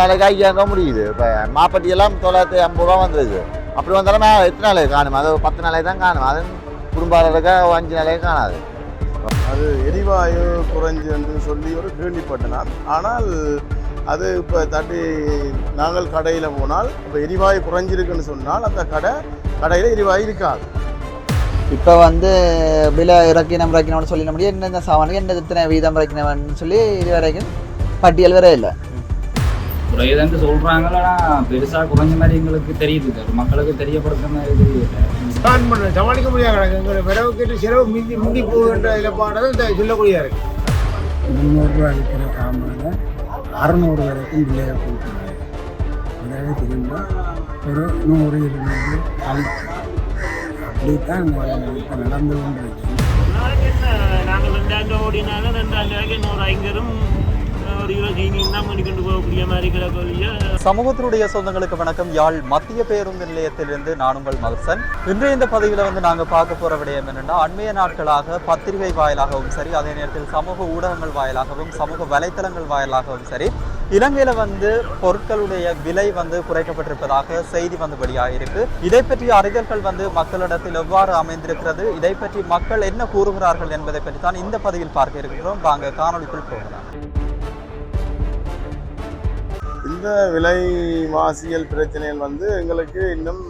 நாளைக்கு ஐயாயிரம் முடியுது. இப்போ மாப்பட்டி எல்லாம் தொள்ளாயிரத்தி ஐம்பது ரூபா வந்துருக்கு அப்படி வந்தாலும் நான் எத்தனை நாளைக்கு காணும்? அது பத்து நாளைக்கு தான் காணும். அது குடும்பாளருக்கு அஞ்சு நாளைக்கு காணாது. அது எரிவாயு குறைஞ்சு என்று சொல்லி ஒரு கேள்விப்பட்டேன். நான் ஆனால் அது இப்போ தட்டி நாங்கள் கடையில் போனால் இப்போ எரிவாயு குறைஞ்சிருக்குன்னு சொன்னால் அந்த கடை கடையில் எரிவாயு இருக்காது. இப்போ வந்து விலை இறக்கினம் இறக்கினோம்னு சொல்லிட முடியும். என்னென்ன சாமானுக்கு என்ன இத்தனை வீதம் இறக்கினவன் சொல்லி இது வரைக்கும் பட்டியல் வேற இல்லை. குறையுதுன்னு சொல்றாங்களா பெருசா குறைஞ்ச மாதிரி எங்களுக்கு தெரியுது. மக்களுக்கு தெரியப்படுத்துற மாதிரி தெரியல. பிளான் பண்ண சமாளிக்க முடியாது கிடக்கு எங்களை விரவு கேட்டு செலவு மிந்தி முந்தி போகின்ற இழப்பானது இந்த சொல்லக்கூடிய இருக்கு. முந்நூறுரூவா விற்கிற சாமான அறநூறு வரைக்கும் விலையை கொடுக்குறாங்க. அதாவது திரும்ப ஒரு நூறு இருநூறு கழிச்சு அப்படித்தான் இப்போ நடந்து கொண்டிருக்கு நாங்கள் ரெண்டாயிரம் ரூபா ஓடினாலும் ரெண்டாயிரம் ரூபாய்க்கு இன்னொரு ஐங்கரும் சமூகத்தினுடைய சொந்தங்களுக்கு வணக்கம். யாழ் மத்திய பேருந்து நிலையத்திலிருந்து நான் உங்கள் மகசன். இன்றைய இந்த பதிவில் வந்து நாங்கள் பார்க்க போற விடயம் என்னன்னா அண்மைய நாட்களாக பத்திரிகை வாயிலாகவும் சரி அதே நேரத்தில் சமூக ஊடகங்கள் வாயிலாகவும் சமூக வலைத்தளங்கள் வாயிலாகவும் சரி இலங்கையில் வந்து பொருட்களுடைய விலை வந்து குறைக்கப்பட்டிருப்பதாக செய்தி வந்து வெளியாகிருக்கு இதை பற்றிய அறிதல்கள் வந்து மக்களிடத்தில் எவ்வாறு அமைந்திருக்கிறது இதை பற்றி மக்கள் என்ன கூறுகிறார்கள் என்பதை பற்றி தான் இந்த பதிவில் பார்க்க இருக்கிறோம் வாங்க காணொளிக்குள் போகலாம். இந்த விலை வாசியல் பிரச்சனைகள் வந்து எங்களுக்கு இன்னும்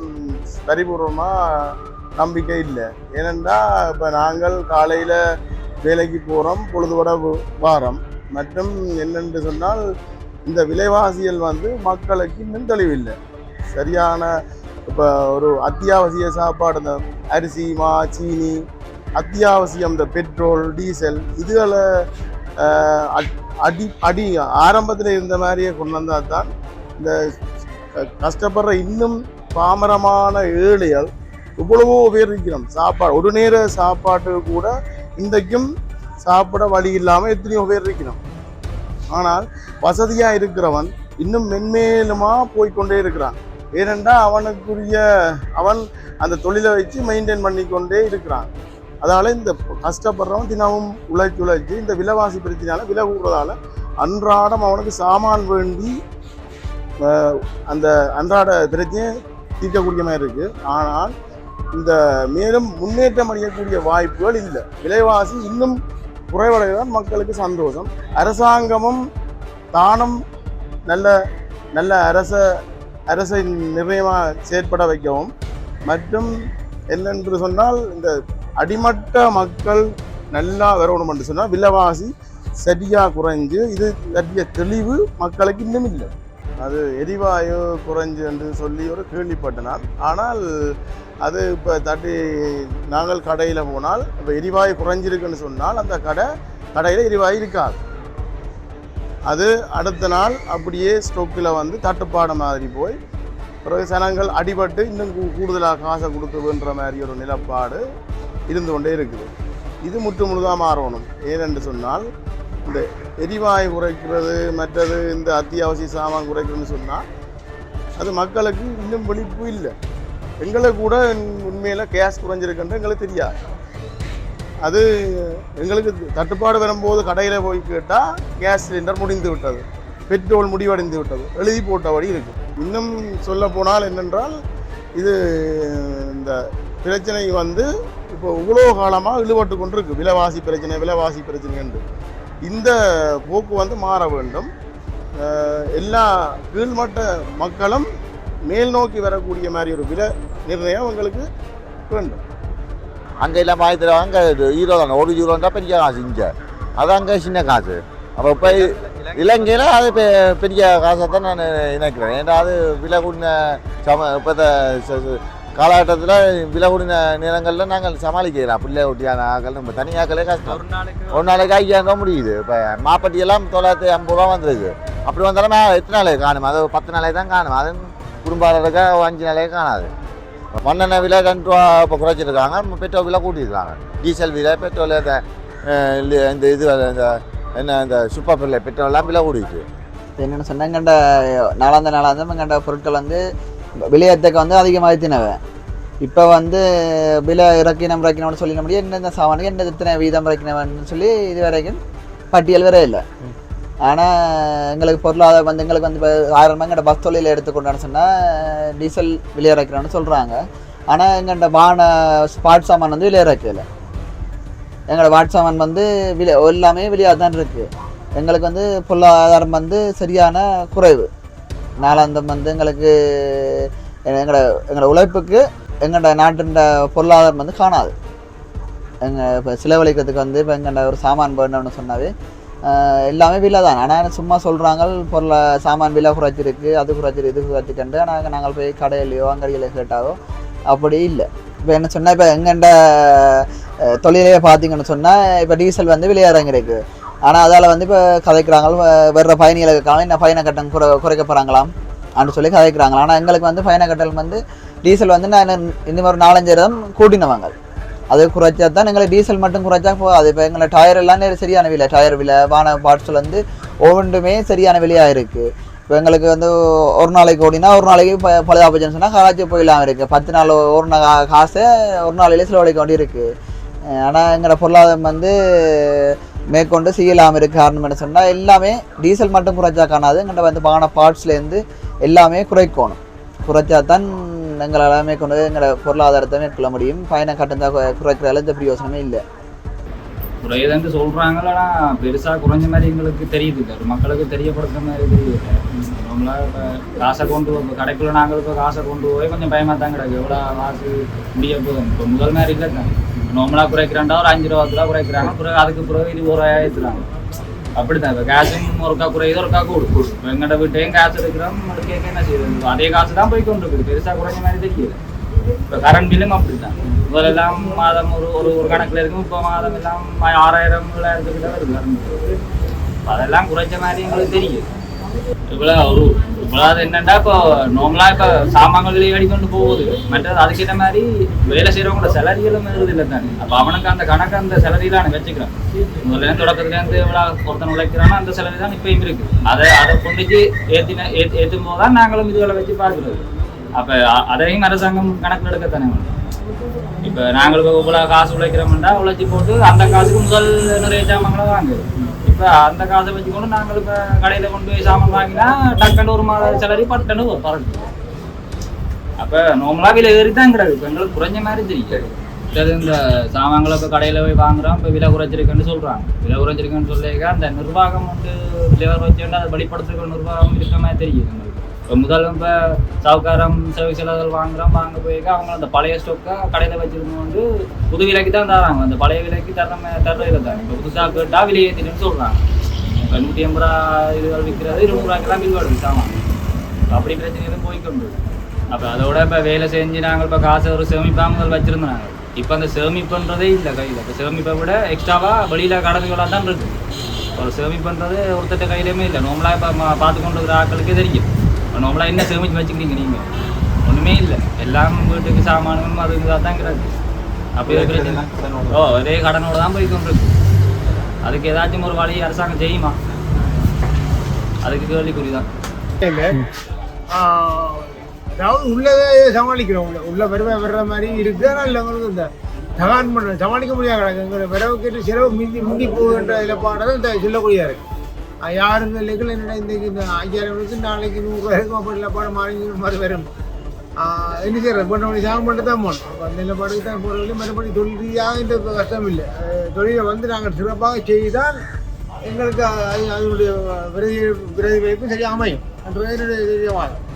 பரிபூர்வமாக நம்பிக்கை இல்லை. ஏனென்றால் இப்போ நாங்கள் காலையில் வேலைக்கு போகிறோம் பொழுதுபட வாரம். மற்றும் என்னென்று சொன்னால் இந்த விலைவாசியல் வந்து மக்களுக்கு இன்னும் தெளிவில்லை. சரியான இப்போ ஒரு அத்தியாவசிய சாப்பாடு இந்த அரிசி மா சீனி அத்தியாவசியம் இந்த பெட்ரோல் டீசல் இதுகளை அடி அடி ஆரம்பத்தில் இருந்த மாதிரியே கொண்டு வந்தால் தான் இந்த க- கஷ்டப்படுற இன்னும் பாமரமான ஏழைகள் இவ்வளவோ பேர் இருக்கிறோம். சாப்பாடு ஒரு நேர சாப்பாட்டு கூட இன்றைக்கும் சாப்பிட வழி இல்லாமல் எத்தனையோ பேர் இருக்கிறோம். ஆனால் வசதியாக இருக்கிறவன் இன்னும் மென்மேலுமாக போய்க்கொண்டே இருக்கிறான். ஏனென்றால் அவனுக்குரிய அவன் அந்த தொழிலை வச்சு மெயின்டைன் பண்ணிக்கொண்டே இருக்கிறான். அதனால் இந்த கஷ்டப்படுறவன் தினமும் உழைச்சி உழைச்சி இந்த விலைவாசி பிரச்சனையால் விலை கூடுறதால அன்றாடம் அவனுக்கு சாமான் வேண்டி அந்த அன்றாட பிரச்சனையை தீர்க்கக்கூடிய மாதிரி இருக்குது ஆனால் இந்த மேலும் முன்னேற்றம் அடையக்கூடிய வாய்ப்புகள் இல்லை. விலைவாசி இன்னும் குறைவடைதான் மக்களுக்கு சந்தோஷம். அரசாங்கமும் தானும் நல்ல நல்ல அரச அரசை நிர்ணயமாக செயற்பட வைக்கவும். மற்றும் என்னென்று சொன்னால் இந்த அடிமட்ட மக்கள் நல்லா வரணும் என்று சொன்னால் விலைவாசி சரியாக குறைஞ்சு இது சரிய தெளிவு மக்களுக்கு இன்னும் இல்லை. அது எரிவாயு குறைஞ்சு என்று சொல்லி ஒரு கேள்விப்பட்டனால் ஆனால் அது இப்போ தட்டி நாங்கள் கடையில் போனால் இப்போ எரிவாயு குறைஞ்சிருக்குன்னு சொன்னால் அந்த கடை கடையில் எரிவாயு இருக்காது. அது அடுத்த நாள் அப்படியே ஸ்டோக்கில் வந்து தட்டுப்பாடு மாதிரி போய் பிறகு சனங்கள் அடிபட்டு இன்னும் கூ- கூடுதலாக காசை கொடுக்குதுன்ற மாதிரி ஒரு நிலப்பாடு இருந்து கொண்டே இருக்குது. இது முற்று முழுதாக மாறணும். ஏனென்று சொன்னால் இந்த எரிவாயு குறைக்கிறது மற்றது இந்த அத்தியாவசிய சாமான் குறைக்கிறதுன்னு சொன்னால் அது மக்களுக்கு இன்னும் விழிப்பு இல்லை. எங்களை கூட உண்மையில் கேஸ் குறைஞ்சிருக்குன்ற எங்களுக்கு தெரியாது. அது எங்களுக்கு தட்டுப்பாடு வரும்போது கடையில் போய் கேட்டால் கேஸ் சிலிண்டர் முடிந்து விட்டது. பெட்ரோல் முடிவடைந்து விட்டது. எழுதி போட்டபடி இருக்குது இன்னும் சொல்ல போனால் என்னென்றால் இது இந்த பிரச்சனை வந்து இப்போ இவ்வளோ காலமாக இழுபட்டு கொண்டிருக்கு. விலைவாசி பிரச்சனை விலைவாசி பிரச்சனை என்று. இந்த போக்கு வந்து மாற வேண்டும். எல்லா கீழ்மட்ட மக்களும் மேல் நோக்கி வரக்கூடிய மாதிரி ஒரு விலை நிர்ணயம் உங்களுக்கு வேண்டும். அங்கே எல்லாம் ஆயிரத்தி அங்கே ஹீரோ தாங்க ஒரு ஹீரோன்றா பெரிய காசு இங்கே. அது அங்கே சின்ன காசு. அப்போ இப்போ இலங்கையில் அது பெ- பெரிய காசை தான் நான் நினைக்கிறேன் ஏன்னா அது விலை கூடின சம இப்போ காலகட்டத்தில் விலகுடின நிலங்களில் நேரங்களில் நாங்கள் சமாளிக்கிறோம். பிள்ளை ஒட்டியான ஆக்கள் நம்ம தனியாக்களே கஷ்டம் ஒரு நாளைக்கு ஒரு நாளைக்கு ஐயாயிரம் ரூபா முடியுது. இப்போ மாப்பட்டியெல்லாம் தொள்ளாயிரத்தி ஐம்பது ரூபா வந்துருக்கு. அப்படி வந்தாலும் எத்தனை நாளைக்கு காணும்? அது பத்து நாளைக்கு தான் காணும்? அது குடும்பாளருக்கு அஞ்சு நாளைக்கு காணாது. மண்ணெண்ணெய் விலை ரெண்டு ரூபா இப்போ குறைச்சிருக்காங்க. பெட்ரோல் விலை கூட்டியிருக்காங்க. டீசல் விலை பெட்ரோல் இந்த இந்த இது இந்த என்ன இந்த சூப்பர் பிள்ளை பெட்ரோல்லாம் விலை கூடிட்டு என்னென்னு சொன்னால் எங்கண்ட நாளாந்த நாளாந்தம் எங்கண்ட பொருட்கள் வந்து விலையத்தக்க வந்து அதிகமாகித்தினவ இப்போ வந்து விலை இறக்கினம் இறக்கினோட சொல்லின முடியும். என்னென்ன சாமானுக்கு என்ன இத்தனை வீதம் இறக்கினவன் சொல்லி இது வரைக்கும் பட்டியல் வேற இல்லை. ஆனால் எங்களுக்கு பொருளாதாரம் வந்து எங்களுக்கு வந்து இப்போ ஆயிரம் ரூபாய் எங்கள்கிட்ட பஸ் தொழில் எடுத்துக்கொண்டான்னு சொன்னால் டீசல் விலை இறக்குறோன்னு சொல்கிறாங்க ஆனால் எங்கள்கிட்ட வான ஸ்பாட் சாமான் வந்து விலை இறக்கல. எங்களோட வாட் சாமான் வந்து விலை எல்லாமே விலையாக தான் இருக்குது எங்களுக்கு வந்து பொருளாதாரம் வந்து சரியான குறைவு. நாளாந்தம் வந்து எங்களுக்கு எங்களோட எங்களோட உழைப்புக்கு எங்களோட நாட்டின் பொருளாதாரம் வந்து காணாது. எங்கள் இப்போ செலவழிக்கிறதுக்கு வந்து இப்போ எங்கள்ட ஒரு சாமான் போடணும்னு சொன்னாவே எல்லாமே விலை தான். ஆனால் சும்மா சொல்கிறாங்க பொருளை சாமான் விலை குறைச்சிருக்கு அது குறைச்சிருக்கு இது குறைச்சிக்கண்டு ஆனால் நாங்கள் போய் கடையிலையோ அங்கடியில கேட்டாவோ அப்படி இல்லை. இப்போ என்ன சொன்னால் இப்போ எங்கெண்ட தொழிலே பார்த்தீங்கன்னு சொன்னால் இப்போ டீசல் வந்து விலை இறங்கிருக்கு ஆனால் அதால் வந்து இப்போ கதைக்கிறாங்க வேறு வர்ற இருக்காங்க என்ன பயண கட்டணம் குறை குறைக்க போகிறாங்களாம் அப்படின்னு சொல்லி கதைக்கிறாங்களா ஆனால் எங்களுக்கு வந்து பயண கட்டணம் வந்து டீசல் வந்து நான் இந்த மாதிரி ஒரு நாலஞ்சு இடம் கூட்டினவங்க. அது குறைச்சா தான் எங்களுக்கு டீசல் மட்டும் குறைச்சா போகாது. இப்போ எங்களை டயர் எல்லாம் சரியான விலை டயர் விலை வான பார்ட்ஸில் வந்து ஒவ்வொன்றுமே சரியான விலையாக இருக்குது இப்போ எங்களுக்கு வந்து ஒரு நாளைக்கு ஓடினா ஒரு நாளைக்கு ப பழுதாபச்சுன்னு சொன்னால் கராச்சி போயிடலாம் இருக்குது பத்து நாள் ஒரு நாள் காசை ஒரு நாளையிலே செலவழிக்க வேண்டி இருக்குது ஆனால் எங்களோட பொருளாதாரம் வந்து மேற்கொண்டு செய்யலாம் இருக்குது காரணம் என்ன சொன்னால் எல்லாமே டீசல் மட்டும் குறைச்சா காணாது. எங்கள்கிட்ட வந்து வான பார்ட்ஸ்லேருந்து எல்லாமே குறைக்கணும். குறைச்சா தான் எங்களால் மேற்கொண்டு எங்களோட பொருளாதாரத்தை மேற்கொள்ள முடியும். பயண கட்டணத்தை குறைக்கிறதால இந்த பிரயோசனமே இல்லை. குறையுதுன்னு சொல்கிறாங்களா பெருசாக குறைஞ்ச மாதிரி எங்களுக்கு தெரியுது. மக்களுக்கு தெரியப்படுத்துற மாதிரி தெரியுது. நம்மளா இப்போ காசை கொண்டு இப்போ கடைக்குள்ள நாங்கள் இப்போ காசை கொண்டு போய் கொஞ்சம் பயமாக தான் கிடக்கு எவ்வளோ காசு முடிய போதும் இப்போ முதல் மாதிரி இல்லை தான். நார்மலாக குறைக்கிறாண்டா ஒரு அஞ்சு ரூபா தான் குறைக்கிறாங்க. பிறகு அதுக்கு பிறகு இது ஒரு ஏற்றுறாங்க அப்படிதான் இப்போ காசும் ஒருக்கா குறையுது ஒருக்கா கூடு இப்போ எங்கள்கிட்ட வீட்டையும் காசு எடுக்கிறோம் அது கேட்க என்ன செய்யுது அதே காசு தான் போய் கொண்டு இருக்குது. பெருசாக குறைஞ்ச மாதிரி தெரியல. இப்போ கரண்ட் பில்லும் அப்படி தான் முதலெல்லாம் மாதம் ஒரு ஒரு ஒரு கணக்கில் இருக்கும். இப்போ மாதம் எல்லாம் ஆறாயிரம் ஏழாயிரத்துக்கிட்ட வருது கரண்ட் அதெல்லாம் குறைச்ச மாதிரி எங்களுக்கு தெரியும். இவ்வளோ ஒரு இப்போ நார்மலாக இப்போ சாமான்கள் வெளியே கொண்டு போகுது மற்றது அதுக்கேற்ற மாதிரி வேலை செய்கிறவங்களோட சேலரிகளும் வருது இல்லை தானே அப்போ அவனுக்கு அந்த கணக்கு அந்த சேலரியில் அவன் வச்சுக்கிறான் முதல்ல தொடக்கத்துலேருந்து இவ்வளோ ஒருத்தன் உழைக்கிறானோ அந்த சேலரி தான் இப்பயும் இருக்கு அதை அதை கொண்டுச்சு ஏற்றின ஏ ஏற்றும் போது தான் நாங்களும் இதுகளை வச்சு பார்க்குறது அப்போ அதையும் அரசாங்கம் கணக்கில் எடுக்கத்தானே வேணும். இப்போ நாங்களுக்கு இவ்வளோ காசு உழைக்கிறோம்னா உழைச்சி போட்டு அந்த காசுக்கு முதல் நிறைய சாமான்களை வாங்குது இப்போ அந்த காசை வச்சுக்கொண்டு நாங்கள் இப்போ கடையில் கொண்டு போய் சாமான் வாங்கினா டக்குன்னு ஒரு மாத சேலரி பட்டுன்னு பறக்கு அப்போ நார்மலாக விலை ஏறி தான் கிடையாது இப்போ எங்களுக்கு குறைஞ்ச மாதிரி தெரியாது. இந்த சாமான்களை இப்போ கடையில் போய் வாங்குறோம். இப்போ விலை குறைச்சிருக்குன்னு சொல்கிறாங்க விலை குறைச்சிருக்குன்னு சொல்லிக்க அந்த நிர்வாகம் வந்து விலை வச்சு அதை வெளிப்படுத்துகிற நிர்வாகம் இருக்கிற மாதிரி தெரியுது எங்களுக்கு இப்போ இப்போ சவுக்காரம் சேவை செலவுகள் வாங்குறோம் வாங்க போயிருக்க அவங்க அந்த பழைய ஸ்டோக்கை கடையில் வச்சுருந்து வந்து புது விலைக்கு தான் தராங்க. அந்த பழைய விலைக்கு தர தர இல்லை தான். இப்போ புதுசாக கேட்டால் விலை ஏற்றிட்டுன்னு சொல்கிறாங்க இப்போ நூற்றி எண்பது ரூபா இதுகள் விற்கிறது இருபது ரூபாய்க்கெல்லாம் பில் வருது சாமான் அப்படி பிரச்சனை எதுவும் போய்க்கொண்டு அப்போ அதோட இப்போ வேலை செஞ்சு நாங்கள் இப்போ காசை ஒரு சேமிப்பாங்க முதல் வச்சுருந்தோம் நாங்கள் இப்போ அந்த சேமிப்புன்றதே இல்லை கையில். இப்போ சேமிப்பை விட எக்ஸ்ட்ராவாக வெளியில் கடன்களாக தான் இருக்குது ஒரு சேமிப்புன்றது ஒருத்தட்ட கையிலையுமே இல்லை. நார்மலாக இப்போ பார்த்து கொண்டு இருக்கிற ஆட்களுக்கே தெரியும். நார்மலாக என்ன சேமிச்சு வச்சுக்கிறீங்க நீங்கள் ஒன்றுமே இல்லை. எல்லாம் வீட்டுக்கு சாமானும் அது இதாக தான் கிடக்கு. அப்போ இது பிரச்சனை. ஓ ஒரே கடனோட தான் போய் கொண்டிருக்கு. அதுக்கு ஏதாச்சும் ஒரு வழி அரசாங்கம் செய்யுமா? அதுக்கு கேள்விக்குறி தான். இல்லை. அதாவது உள்ளதே சமாளிக்கிறோம். உள்ள உள்ள வருவ வர்ற மாதிரி இருக்கு. ஆனால் இல்லவங்களுக்கு இந்த தகான் பண்ண சமாளிக்க முடியாது கிடக்கு. எங்களை விரவு கேட்டு செலவு மிந்தி முந்தி போகின்ற இழப்பானது இந்த சொல்லக்கூடியதாக இருக்கு. ஆஹ், யாருங்க இல்லைகள் என்னடா இந்த இந்த ஐயாயிரம் இருக்கு நாளைக்கு நூறுரூவா இருக்கும் அப்போ இழப்பாடு மாறி மாதிரி வரும் ஆஹ், என்ன செய்யறது பண்ண மணி சாகம் பண்ணிட்டு தான் போகணும் அப்போ அந்த இழப்பாடுக்கு தான் போகிறது மறுபடி தொழில் ரீதியாக இந்த கஷ்டம் இல்லை அஹ், தொழிலை வந்து நாங்கள் சிறப்பாக செய்தால் எங்களுக்கு அது அதனுடைய விரதி பிரதிபலிப்பு சரியாக அமையும் என்ற என்னுடைய தெரியவாதம்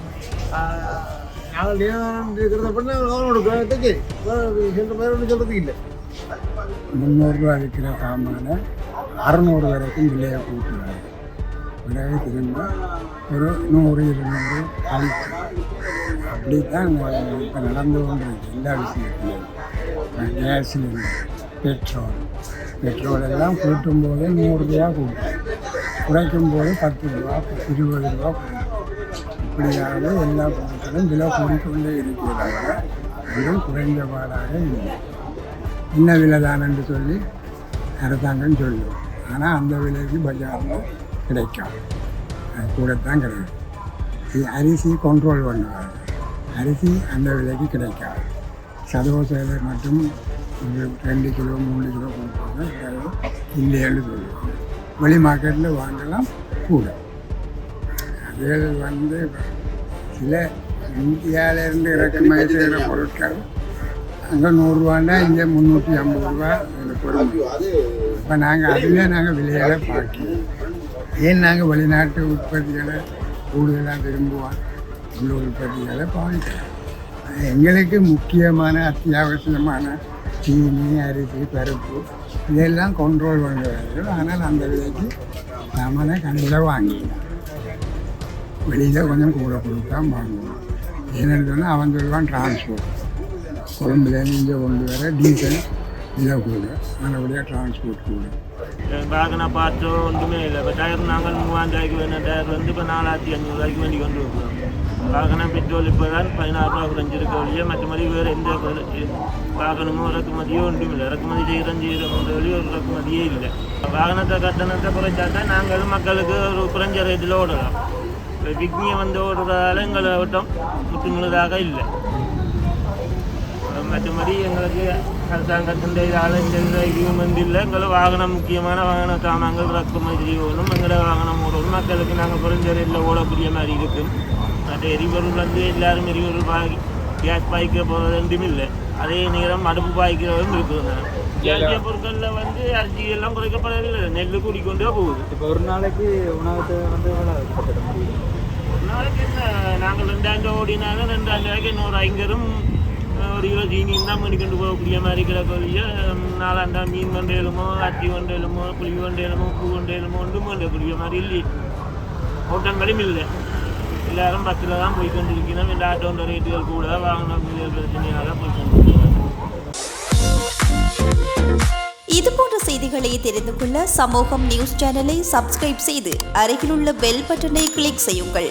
நாங்கள் நியமனம் இருக்கிறத பண்ணி நாங்கள் கவனம் கொடுக்குறோம் சரி வேறு சொல்ற மாதிரி ஒன்றும் சொல்கிறதுக்கு இல்லை முந்நூறுரூவா விற்கிற சாமான அறநூறு வரைக்கும் விலையை கூட்டுவாங்க பிறகு திரும்ப ஒரு நூறு இருநூறு கழிச்சு அப்படி தான் இப்போ நடந்து கொண்டிருக்கு எல்லா விஷயத்துலையும் கேஸ் சிலிண்டர் பெட்ரோல் பெட்ரோல் எல்லாம் கூட்டும் போது நூறுரூவா கூட்டும். குறைக்கும் போது பத்து ரூபா இருபது ரூபா கூட்டும். இப்படியாக எல்லா பொருட்களும் விலை கூடிக்கொண்டே இருக்கிறாங்க. அதுவும் குறைந்த பாடாக இல்லை. என்ன விலை தானன்னு சொல்லி அரசாங்கம் சொல்லும். ஆனால் அந்த விலைக்கு பஜாரில் கிடைக்கும். அது கூடத்தான் கிடைக்கும். இது அரிசி கண்ட்ரோல் பண்ணுவாங்க. அரிசி அந்த விலைக்கு கிடைக்காது. சதவசையில் மட்டும் ஒரு ரெண்டு கிலோ மூணு கிலோ கொடுப்பாங்க. பிறகு இல்லைன்னு சொல்லுவாங்க. வெளி மார்க்கெட்டில் வாங்கலாம் கூட. அதில் வந்து சில இந்தியாவிலேருந்து இறக்குமதி செய்கிற பொருட்கள் அங்கே நூறுரூவான்னா இங்கே முந்நூற்றி ஐம்பது ரூபா அதில் பொருள் இப்போ நாங்கள் அதில் நாங்கள் விலைகளை பார்க்கணும் ஏன் நாங்கள் வெளிநாட்டு உற்பத்திகளை கூடுதலாக விரும்புவோம்? உள்ள உற்பத்திகளை பாதிக்கலாம். எங்களுக்கு முக்கியமான அத்தியாவசியமான சீனி அரிசி பருப்பு இதெல்லாம் கண்ட்ரோல் பண்ணுவார்கள் ஆனால் அந்த விலைக்கு நாம தான் கடையில் வாங்கிக்கலாம். வெளியில் கொஞ்சம் கூட கொடுத்தா வாங்குவோம். ஏன்னு சொன்னால் அவன் சொல்லுவான் டிரான்ஸ்போர்ட் கொழும்புலேருந்து இங்கே கொண்டு வர டீசல் இதை கூட நல்லபடியாக டிரான்ஸ்போர்ட் கூட. பார்க்கணும் பார்த்தோம் ஒன்றுமே இல்லை இப்போ டயர் நாங்கள் மூவாயிரம் ரூபாய்க்கு வேணும் டயர் வந்து இப்போ நாலாயிரத்தி அஞ்சூறுவாய்க்கு வேண்டி கொண்டு வருவோம் பார்க்கணும் பெட்ரோல் இப்போ தான் பதினாறு ரூபா குறைஞ்சிருக்க ஒழிய மற்றபடி வேறு எந்த பார்க்கணுமோ இறக்குமதியோ ஒன்றும் இல்லை இறக்குமதி செய்கிறோம் செய்கிறோம் ஒழிய ஒரு இறக்குமதியே இல்லை வாகனத்தை கட்டணத்தை குறைச்சா தான் நாங்கள் மக்களுக்கு ஒரு குறைஞ்ச ரேட்டில் ஓடலாம் இப்போ விக்னியை வந்து ஓடுறதால எங்களை விட்டம் முற்றுமுழுதாக இல்லை மற்றபடி எங்களுக்கு அரசாங்கத்தின் இதால் இந்த இதுவும் வந்து இல்லை. எங்களை வாகனம் முக்கியமான வாகன சாமான்கள் இறக்குமதி செய்யணும் எங்களை வாகனம் ஓடணும் மக்களுக்கு நாங்கள் குறைஞ்ச ரேட்டில் ஓடக்கூடிய மாதிரி இருக்கும் மற்ற எரிபொருள் வந்து எல்லாரும் எரிபொருள் பாய் கேஸ் பாய்க்க போகிறது ரெண்டும் இல்லை. அதே நேரம் அடுப்பு பாய்க்கிறதும் இருக்குது. ஜாத்திய பொருட்களில் வந்து அரிசி எல்லாம் குறைக்கப்படவில்லை நெல் கூடிக்கொண்டே போகுது. இப்போ ஒரு நாளைக்கு உணவத்தை வந்து ஒரு நாளைக்கு என்ன? நாங்கள் ரெண்டாயிரம் ஓடினாலும் ரெண்டாயிரம் ரூபாய்க்கு இன்னொரு ஐங்கரும் ஒரு கிலோ சீனியும் தான் பண்ணிக்கொண்டு போகக்கூடிய மாதிரி கிடக்கொழிய நாலாண்டா மீன் கொண்டேலுமோ அத்தி கொண்டேலுமோ புளி கொண்டேலுமோ பூ கொண்டேலுமோ ஒன்றும் கொண்டக்கூடிய மாதிரி இல்லை ஓட்டம் கடையும் இல்லை எல்லாரும் பஸ்ஸில் தான் போய் கொண்டிருக்கணும் இந்த ஆட்டோன்ற ரேட்டுகள் கூட வாங்கின பிரச்சனையாக போய் கொண்டிருக்கிறோம் இது போன்ற செய்திகளை தெரிந்து கொள்ள சமூகம் நியூஸ் சேனலை சப்ஸ்கிரைப் செய்து அருகிலுள்ள பெல் பட்டனை கிளிக் செய்யுங்கள்